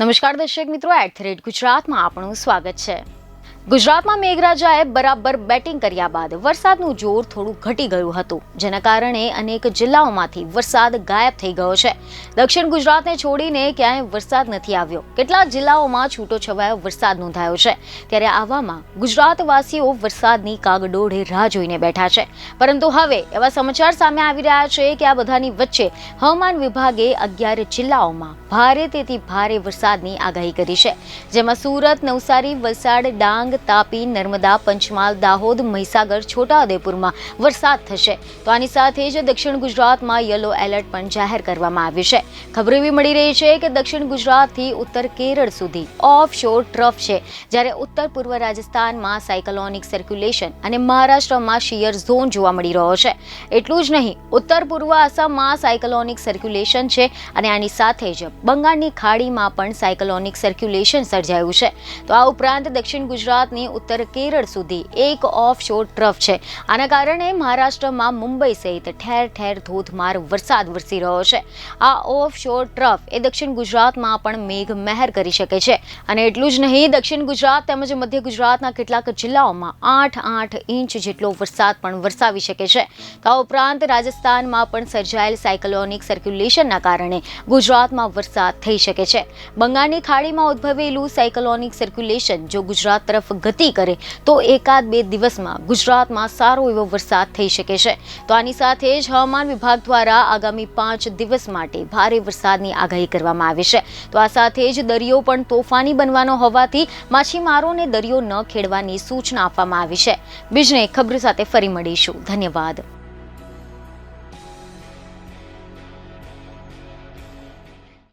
નમસ્કાર દર્શક મિત્રો એટ ધ રેટ ગુજરાતમાં આપણું સ્વાગત છે. ગુજરાતમાં મેઘરાજાએ બરાબર બેટિંગ કર્યા બાદ વરસાદનું જોર થોડું ઘટી ગયું હતું, જેના કારણે અનેક જિલ્લાઓમાંથી વરસાદ ગાયબ થઈ ગયો છે. દક્ષિણ ગુજરાતને છોડીને ક્યાંય વરસાદ નથી આવ્યો. કેટલાક જિલ્લાઓમાં છૂટો છવાયો વરસાદ નોંધાયો છે. ત્યારે આવામાં ગુજરાતવાસીઓ વરસાદની કાગડોળે રાહ જોઈને બેઠા છે. પરંતુ હવે એવા સમાચાર સામે આવી રહ્યા છે કે આ બધાની વચ્ચે હવામાન વિભાગે અગિયાર જિલ્લાઓમાં ભારે તેથી ભારે વરસાદની આગાહી કરી છે. જેમાં સુરત, નવસારી, વલસાડ, ડાંગ તાપી, નર્મદા, પંચમહાલ, દાહોદ, મહીસાગર, છોટાઉદેપુરમાં વરસાદ થશે. તો આની સાથે જ દક્ષિણ ગુજરાતમાં યલો એલર્ટ પણ જાહેર કરવામાં આવ્યું છે. ખબર એવી મળી રહી છે કે દક્ષિણ ગુજરાતથી ઉત્તર કેરળ સુધી ઓફ શોર ટ્રફ છે. જ્યારે ઉત્તર પૂર્વ રાજસ્થાનમાં સાયકલોનિક સર્ક્યુલેશન અને મહારાષ્ટ્રમાં શિયર ઝોન જોવા મળી રહ્યો છે. એટલું જ નહીં, ઉત્તર પૂર્વ આસામમાં સાયકલોનિક સર્ક્યુલેશન છે અને આની સાથે જ બંગાળની ખાડીમાં પણ સાયકલોનિક સર્ક્યુલેશન સર્જાયું છે. તો આ ઉપરાંત દક્ષિણ ગુજરાતની ઉત્તર કેરળ સુધી એક ઓફ શોર ટ્રફ છે. આના કારણે મહારાષ્ટ્રમાં મુંબઈ સહિત ઠેર ઠેર ધોધમાર વરસાદ વરસી રહ્યો છે. આ ઓફ શોર ટ્રફ એ દક્ષિણ ગુજરાતમાં પણ મેઘ મહેર કરી શકે છે. અને એટલું જ નહીં, દક્ષિણ ગુજરાત તેમજ મધ્ય ગુજરાતના કેટલાક જિલ્લાઓમાં આઠ આઠ ઇંચ જેટલો વરસાદ પણ વરસાવી શકે છે. તો આ ઉપરાંત રાજસ્થાનમાં પણ સર્જાયેલ સાયકલોનિક સર્ક્યુલેશનના કારણે ગુજરાતમાં વરસાદ થઈ શકે છે. બંગાળની ખાડીમાં ઉદ્ભવેલું સાયકલોનિક સર્ક્યુલેશન જો ગુજરાત તરફ ગતિ કરે, તો એકાદ બે દિવસમાં ગુજરાતમાં સારો એવો વરસાદ થઈ શકે છે. તો આની સાથે જ હવામાન વિભાગ દ્વારા આગામી પાંચ દિવસ માટે ભારે વરસાદની આગાહી કરવામાં આવી છે. તો આ સાથે જ દરિયો પણ તોફાની બનવાનો હોવાથી માછીમારોને દરિયો ન ખેડવાની સૂચના આપવામાં આવી છે. બીજને ખબર સાથે ફરી મળીશું. ધન્યવાદ.